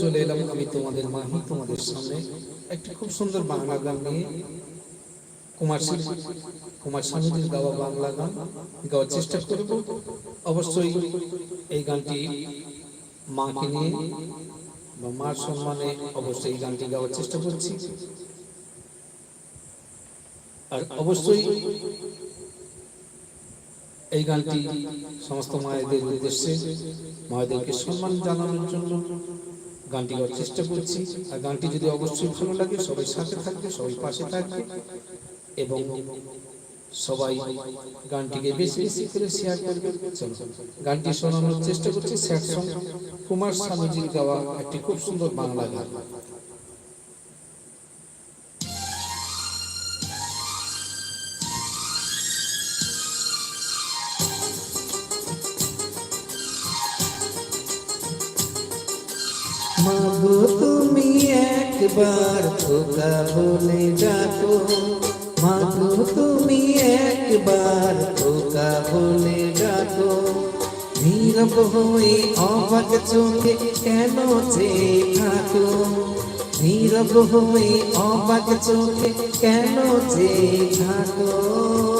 চলে এলাম আমি তোমাদের মাহি, তোমাদের সামনে একটি খুব সুন্দর বাংলা গান নিয়ে। কুমার কুমার স্বামীজির গাওয়া বাংলা গান গাওয়ার চেষ্টা করব। অবশ্যই এই গানটি মাকে নিয়ে বা মার সম্মানে অবশ্যই এই গানটি গাওয়ার চেষ্টা করছি। আর অবশ্যই এই গানটি সমস্ত মায়েদের উদ্দেশ্যে, মায়েদেরকে সম্মান জানানোর জন্য গানটি গাওয়ার চেষ্টা করছি। আর গানটি যদি অবশ্যই ভালো লাগে, সবাই সাথে থাকবে, সবাই পাশে থাকবে এবং সবাই গানটিকে বেশি বেশি করে শেয়ার করবে। চলো, গানটি শোনানোর চেষ্টা করছি স্যাড সং কুমার স্বামীজির গাওয়া একটি খুব সুন্দর বাংলা গান। মাগো, তুমি একবার খোকা বলে ডাকো। মাগো, তুমি একবার খোকা বলে ডাকো। নীরব হয়ে অবাক চোখে কেন যে থাকো? নীরব হয়ে অবাক চোখে কেন যে থাকো?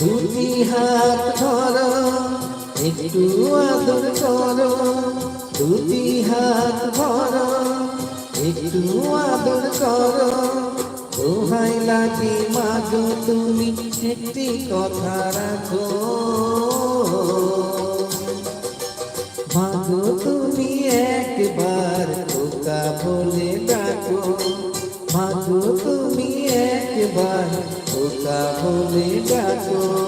দুটি হাত ধরো, একটু আদর করো। দুটি হাত ধরো, একটু আদর করো। দোহাই লাগে মাগো, তুমি একটি কথা রাখো। বলে ডাকো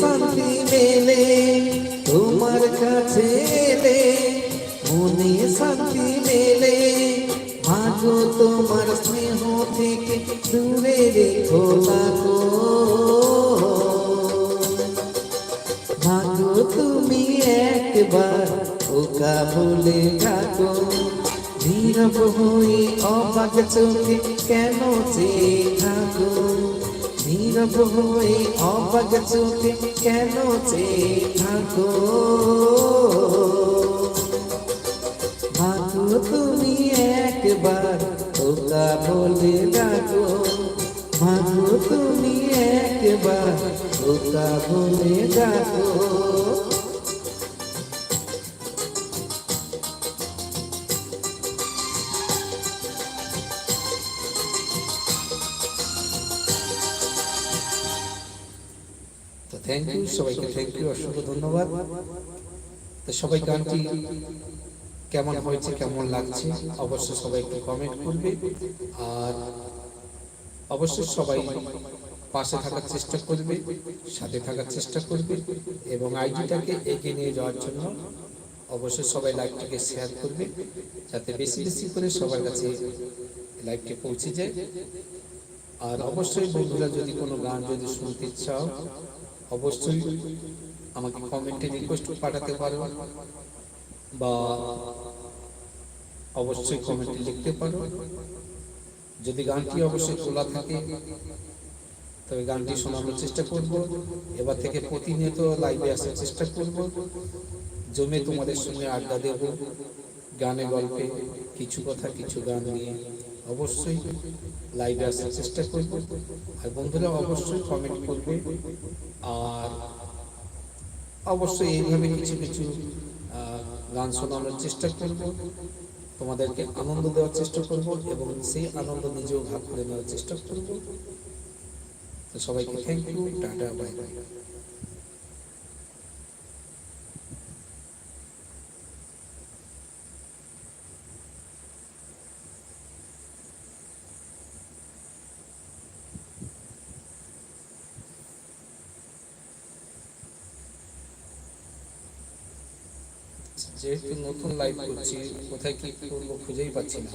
শান্তি মেলে, তোমার কাছে এলে মনে শান্তি মেলে। মাগো তোমার স্নেহ থেকে দূরে রেখো, লাগো। মাগো তুমি একবার ওকা বলে ডাকো নীরব হয়ে অবাক চোখে কেন যে থাকো? নীরব হয়ে অবাক চোখে কেন যে থাকো? মাগো তুমি একবার তোলা বলে ডাকো। মাগো তুমি একবার তোলা বলে ডাকো। থ্যাংক ইউ সবাইকে থ্যাংক ইউ অসংখ্য ধন্যবাদ। তো সবাই গানটি কেমন হয়েছে, কেমন লাগছে, অবশ্যই সবাই একটু কমেন্ট করবে। আর অবশ্যই সবাই পাশে থাকার চেষ্টা করবে, সাথে থাকার চেষ্টা করবে এবং আইডিটাকে এগিয়ে নিয়ে যাওয়ার জন্য অবশ্যই সবাই লাইভটিকে শেয়ার করবে, যাতে বেশি বেশি করে সবার কাছে লাইভটি পৌঁছে যায়। আর অবশ্যই বন্ধুরা, যদি কোনো গান যদি শুনতে চাও অবশ্যই আমাকে কমেন্টে রিকোয়েস্ট পাঠাতে পারো বা অবশ্যই কমেন্টে লিখতে পারো। যদি গানটি অবশ্যই তোলা থাকে, তবে গানটি শোনানোর চেষ্টা করব। এবার থেকে প্রতিনিয়ত লাইভে আসার চেষ্টা করব। জমে তোমাদের সঙ্গে আড্ডা দেব, গানে গল্পে কিছু কথা, কিছু গান নিয়ে। অবশ্যই লাইভে আসার চেষ্টা করব। আর বন্ধুরা অবশ্যই কমেন্ট করবে। আর অবশ্যই এইভাবে কিছু কিছু গান শোনানোর চেষ্টা করব। তোমাদেরকে আনন্দ দেওয়ার চেষ্টা করব এবং সেই আনন্দ নিজেও ভাগ করে নেওয়ার চেষ্টা করব। সবাইকে thank you tata bye bye যেহেতু নতুন লাইভ করছি কোথায় কি করব খুঁজেই পাচ্ছি না।